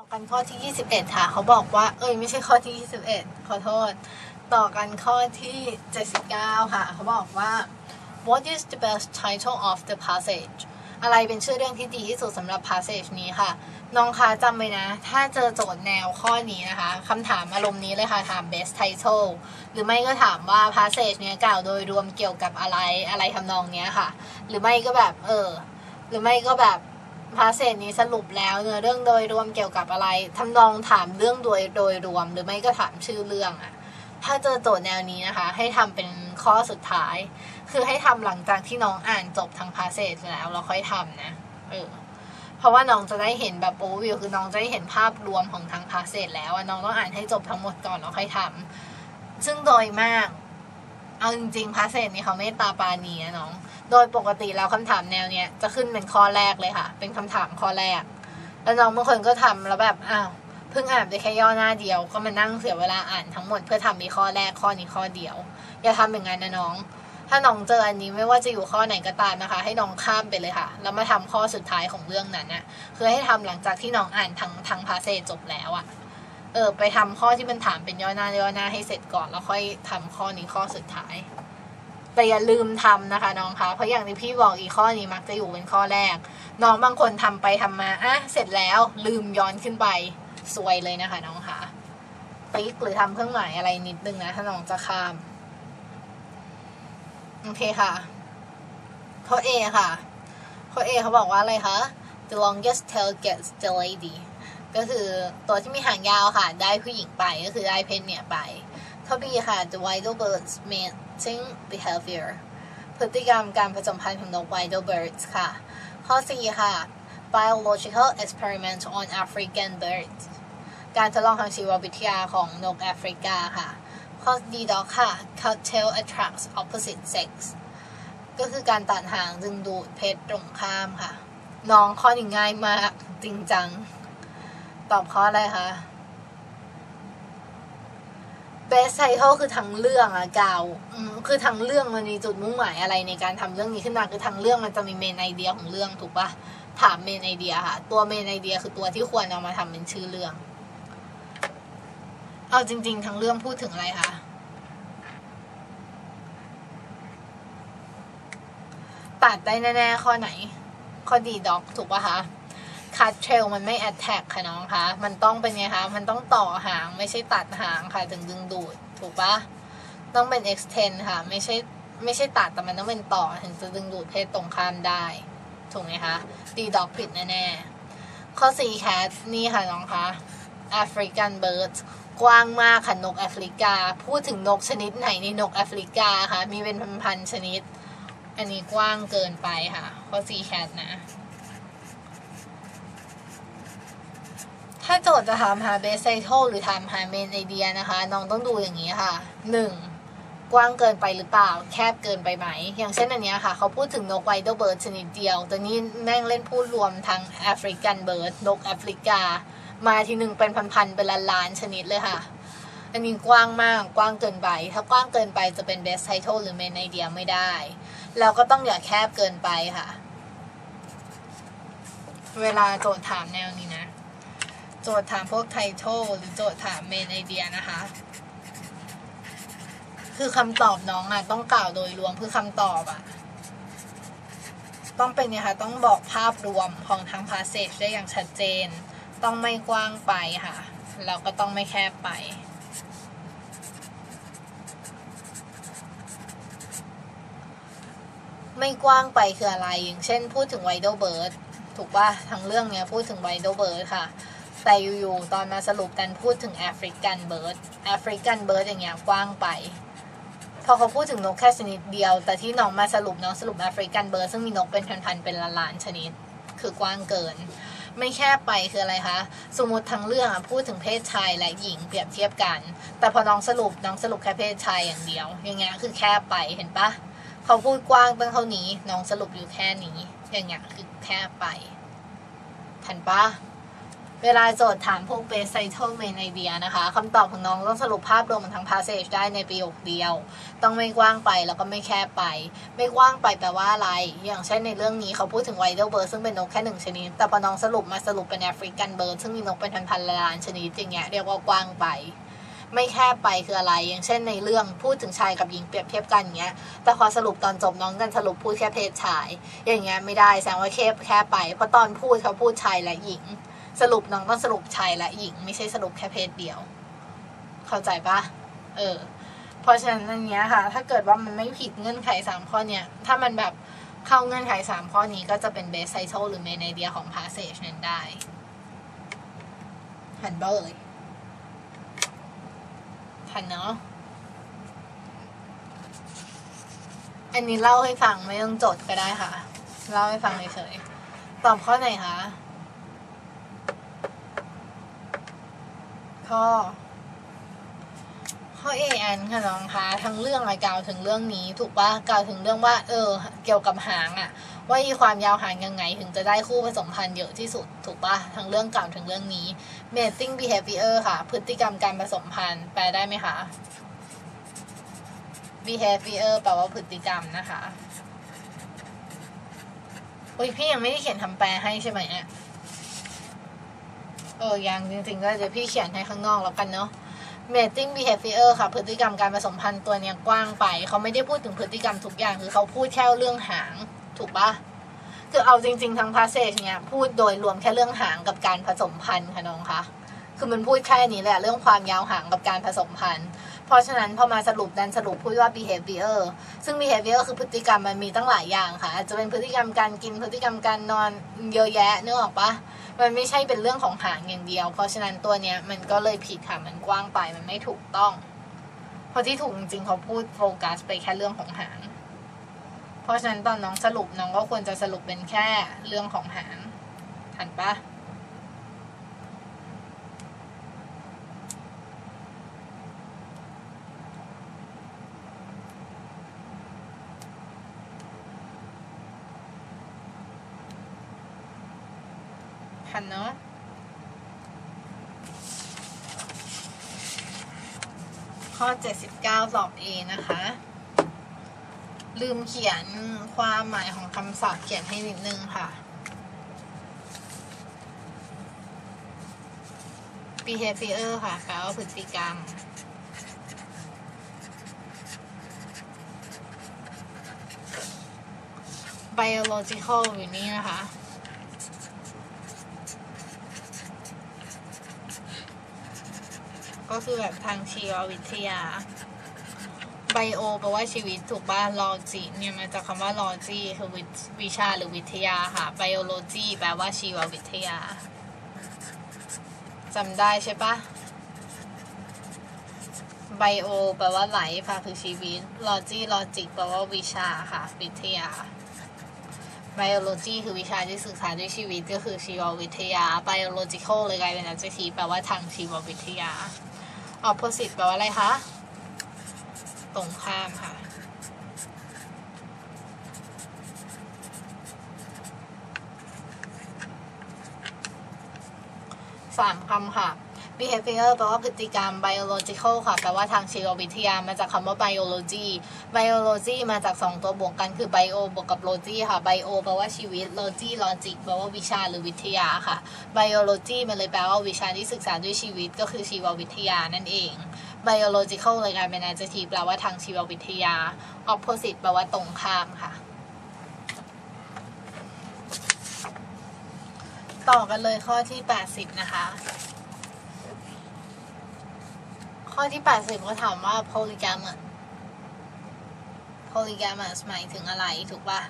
ต่อกันข้อที่ 21 ค่ะ เขาบอกว่า เอ้ยไม่ใช่ข้อที่ 21 ขอโทษ ต่อกันข้อที่ 79 ค่ะ เขาบอกว่า what is the best title of the passage อะไรเป็นชื่อเรื่องที่ดีที่สุดสำหรับ passage นี้ค่ะ น้องคะจำไว้นะ ถ้าเจอโจทย์แนวข้อนี้นะคะคำถามอารมณ์นี้เลยค่ะ ถาม best title หรือไม่ก็ถามว่า passage เนี้ยกล่าวโดยรวมเกี่ยวกับอะไรอะไรทำนองเนี้ยค่ะ หรือไม่ก็แบบ เออ หรือไม่ก็แบบ พาเศษนี้สรุปแล้วเนื้อเรื่องโดยรวมเกี่ยวกับอะไรทำนองถามเรื่องโดยโดยรวมหรือไม่ก็ถามชื่อเรื่องอะถ้าเจอโจทย์แนวนี้นะคะ ให้ทำเป็นข้อสุดท้าย คือให้ทำหลังจากที่น้องอ่านจบทั้งพาเศษแล้วเราค่อยทำนะเออเพราะว่าน้องจะได้เห็นแบบโอวิวคือน้องจะได้เห็นภาพรวมของทั้งพาเศษแล้วอะน้องต้องอ่านให้จบทั้งหมดก่อนแล้วค่อยทำซึ่งโดยมาก เอาจริงๆพาเศษนี่เขาไม่ตาปานีนะน้อง โดยปกติแล้วคำถามแนวเนี้ยจะขึ้นเป็นข้อแรกเลยค่ะ เป็นคำถามข้อแรก แล้วน้องบางคนก็ทำแล้วแบบอ้าวเพิ่งอ่านไปแค่ย่อหน้าเดียว ก็มานั่งเสียเวลาอ่านทั้งหมดเพื่อทำมีข้อแรกข้อนี้ข้อเดียว อย่าทำอย่างนั้นนะน้อง ถ้าน้องเจออันนี้ไม่ว่าจะอยู่ข้อไหนก็ตามนะคะ ให้น้องข้ามไปเลยค่ะแล้วมาทำข้อสุดท้ายของเรื่องนั้นน่ะคือให้ทำหลังจากที่น้องอ่านทั้งทั้งพาเซจจบแล้วอะเออไปทำข้อที่มันถามเป็นย่อหน้าย่อหน้าให้เสร็จก่อนแล้วค่อยทำข้อนี้ข้อสุดท้าย แต่อย่าลืมทำนะคะน้องคะเพราะอย่างที่พี่บอกอีกข้อนี้มักจะอยู่เป็นข้อแรก น้องบางคนทำไปทำมาอะเสร็จแล้วลืมย้อนขึ้นไปซวยเลยนะคะ น้องคะติ๊กหรือทำเครื่องหมายอะไรนิดนึงนะถ้าน้องจะข้ามโอเคค่ะข้อ A ค่ะข้อ A เขาบอกว่าอะไรคะ the longest tail gets the lady ก็คือตัวที่มีหางยาวค่ะ ได้ผู้หญิงไปก็คือได้เพนเนี่ยไปข้อ B ค่ะ the wild birds mating behavior พฤติกรรมการผสมพันธุ์ของนก wild birds ค่ะ ข้อ C ค่ะ biological experiment on African birds การทดลองทางชีววิทยาของนกแอฟริกาค่ะ ข้อ D ดอกค่ะ cocktail attracts opposite sex ก็คือการตัดหางดึงดูดเพศตรงข้ามค่ะ น้องข้อนี้ง่ายมากจริงจัง ตอบข้ออะไรคะ best title คือทั้งเรื่องอะกาวคือทั้งเรื่องมันมีจุดมุ่งหมายอะไรในการทำเรื่องนี้ขึ้นมาคือทั้งเรื่องมันจะมีเมนไอเดียของเรื่องถูกปะถามเมนไอเดียค่ะ ตัวเมนไอเดียคือตัวที่ควรเอามาทำเป็นชื่อเรื่อง เอาจริง ๆ ทั้งเรื่องพูดถึงอะไรคะตัดได้แน่ๆข้อไหน ข้อดีด็อกถูกปะคะ คัดเทรลมันไม่แอตแทกค่ะน้องคะ มันต้องเป็นไงคะ มันต้องต่อหางไม่ใช่ตัดหางค่ะถึงดึงดูดถูกปะต้องเป็น extend ค่ะ ไม่ใช่ไม่ใช่ตัดแต่มันต้องเป็นต่อถึงจะดึงดูดเพศตรงข้ามได้ ถูกไหมคะดีด็อกผิดแน่ๆข้อ4 cat นี่ค่ะน้องคะ African birds กว้างมากค่ะนกแอฟริกา พูดถึงนกชนิดไหนในนกแอฟริกาคะมีเป็นพันๆชนิด อันนี้กว้างเกินไปค่ะ ข้อ4 cat นะ ถ้าโจทย์จะถามหา base title หรือถามหา main idea นะคะ น้องต้องดูอย่างนี้ค่ะ 1. กว้างเกินไปหรือเปล่า แคบเกินไปไหม อย่างเช่นอันนี้ค่ะ เขาพูดถึงนกไวเดอร์เบิร์ดชนิดเดียวแต่นี่แม่งเล่นพูดรวมทั้งแอฟริกันเบิร์ดนกแอฟริกา มาทีหนึ่งเป็นพันๆเป็นล้านๆชนิดเลยค่ะ อันนี้กว้างมากกว้างเกินไป ถ้ากว้างเกินไปจะเป็น best title หรือ main idea ไม่ได้ แล้วก็ต้องอย่าแคบเกินไปค่ะ เวลาโจทย์ถามแนวนี้นะ จทย์ถามพวกไทโทหรือโจทย์ถามเมนไอเดียนะคะ คือคำตอบน้องอะต้องกล่าวโดยรวมคือคำตอบอะต้องเป็นเนี่ยค่ะต้องบอกภาพรวมของทั้งพาสเซจได้อย่างชัดเจน ต้องไม่กว้างไปค่ะแล้วก็ต้องไม่แคบไป ไม่กว้างไปคืออะไรอย่างเช่นพูดถึงไวโดเบิร์ดถูกป่ะทั้งเรื่องเนี้ยพูดถึงไวโดเบิร์ดค่ะ แต่อยู่ๆตอนมาสรุปกันพูดถึงแอฟริกันเบิร์ดแอฟริกันเบิร์ดอย่างเงี้ยกว้างไป พอเขาพูดถึงนกแค่ชนิดเดียว แต่ที่น้องมาสรุปน้องสรุปแอฟริกันเบิร์ดซึ่งมีนกเป็นพันๆเป็นล้านๆชนิด คือกว้างเกิน ไม่แค่ไปคืออะไรคะ สมมติทั้งเรื่องอะพูดถึงเพศชายและหญิงเปรียบเทียบกัน แต่พอน้องสรุปน้องสรุปแค่เพศชายอย่างเดียว อย่างเงี้ยคือแค่ไปเห็นปะเขาพูดกว้างตั้งเท่านี้น้องสรุปอยู่แค่นี้ อย่างเงี้ยคือแค่ไปเห็นปะ เวลาโจทย์ถามพวก base title main idea นะคะคำตอบของน้องต้องสรุปภาพรวมของทั้ง passage ได้ในประโยคเดียว ต้องไม่กว้างไปแล้วก็ไม่แคบไป ไม่กว้างไปแปลว่าอะไร อย่างเช่นในเรื่องนี้เขาพูดถึง white bird ซึ่งเป็นนกแค่หนึ่งชนิด แต่พอน้องสรุปมาสรุปเป็น African bird ซึ่งมีนกเป็นพันๆล้านชนิดอย่างเงี้ยเรียกว่ากว้างไปไม่แคบไปคืออะไร อย่างเช่นในเรื่องพูดถึงชายกับหญิงเปรียบเทียบกันอย่างเงี้ย แต่พอสรุปตอนจบน้องกันสรุปพูดแค่เพศชาย อย่างเงี้ยไม่ได้แสดงว่าแคบแค่ไป เพราะตอนพูดเขาพูดชายและหญิง สรุปน้องต้องสรุปชายและหญิง ไม่ใช่สรุปแค่เพศเดียว เข้าใจปะเออ เพราะฉะนั้นอันเนี้ยค่ะ ถ้าเกิดว่ามันไม่ผิดเงื่อนไขสามข้อเนี้ยถ้ามันแบบเข้าเงื่อนไขสามข้อนี้ก็จะเป็น base title หรือ main idea ของ passage นั้นได้หันเบอร์เลยทันเนาะอันนี้เล่าให้ฟังไม่ต้องจดก็ได้ค่ะ เล่าให้ฟังเฉยๆตอบข้อไหนคะ ข้อ ข้อ A อันค่ะน้องคะทั้งเรื่องอะกล่าวถึงเรื่องนี้ ถูกปะกล่าวถึงเรื่องว่า เออ เกี่ยวกับหางอะว่ามีความยาวหางยังไงถึงจะได้คู่ผสมพันธุ์เยอะที่สุด ถูกปะทั้งเรื่องกล่าวถึงเรื่องนี้ mating behavior ค่ะ พฤติกรรมการผสมพันธุ์แปลได้ไหมคะ behavior แปลว่าพฤติกรรมนะคะอุ้ยพี่ยังไม่ได้เขียนคำแปลให้ใช่ไหมเนี่ย เออยังจริงๆก็จะพี่เขียนให้ข้างนอกแล้วกันเนาะ mating behavior ค่ะ พฤติกรรมการผสมพันธุ์ตัวเนี้ยกว้างไป เขาไม่ได้พูดถึงพฤติกรรมทุกอย่าง คือเขาพูดแค่เรื่องหาง ถูกปะคือเอาจริง ๆ ทั้ง passage เนี้ยพูดโดยรวมแค่เรื่องหางกับการผสมพันธุ์ค่ะน้องคะ คือมันพูดแค่นี้แหละเรื่องความยาวหางกับการผสมพันธุ์ เพราะฉะนั้นพอมาสรุปดันสรุปพูดว่า behavior ซึ่ง behavior คือพฤติกรรมมันมีตั้งหลายอย่างค่ะ อาจจะเป็นพฤติกรรมการกินพฤติกรรมการนอนเยอะแยะนึกออกปะมันไม่ใช่เป็นเรื่องของหางอย่างเดียว เพราะฉะนั้นตัวเนี้ยมันก็เลยผิดค่ะมันกว้างไปมันไม่ถูกต้อง เพราะที่ถูกจริงเขาพูดโฟกัสไปแค่เรื่องของหาง เพราะฉะนั้นตอนน้องสรุปน้องก็ควรจะสรุปเป็นแค่เรื่องของหางทันปะ ทันเนาะข้อ 79สอบ A นะคะ ลืมเขียนความหมายของคำศัพท์เขียนให้นิดนึงค่ะ behavior ค่ะแปลว่าพฤติกรรม biological อยู่นี่นะคะ ก็คือแบบทางชีววิทยาไบโอแปลว่าชีวิตถูกป่ะลอจิเนี่ยมาจากคำว่าลอจีคือวิวิชาหรือวิทยาค่ะไบโอโลจีแปลว่าชีววิทยาจำได้ใช่ปะไบโอแปลว่าไหลค่ะคือชีวิตลอจีลอจิกแปลว่าวิชาค่ะ วิทยา biology คือวิชาที่ศึกษาด้วยชีวิตก็คือชีววิทยา biological เลยกลายเป็น adjective แปลว่าทางชีววิทยา opposite แปลว่าอะไรคะ ตรงข้ามค่ะ สามคำค่ะ behavior แปลว่าพฤติกรรม biological ค่ะ แปลว่าทางชีววิทยา มาจากคำว่า biology biology มาจากสองตัวบวกกันคือ bio บวกกับ logy ค่ะ bio แปลว่าชีวิต logy logic แปลว่าวิชาหรือวิทยาค่ะ biology มันเลยแปลว่าวิชาที่ศึกษาด้วยชีวิต ก็คือชีววิทยานั่นเอง biological เลยกลายเป็น adjective แปลว่าทางชีววิทยา opposite แปลว่าตรงข้ามค่ะ ต่อกันเลยข้อที่ 80 นะคะ ข้อที่ 80 ก็ถามว่า polygamy polygamous หมายถึงอะไรถูกปะ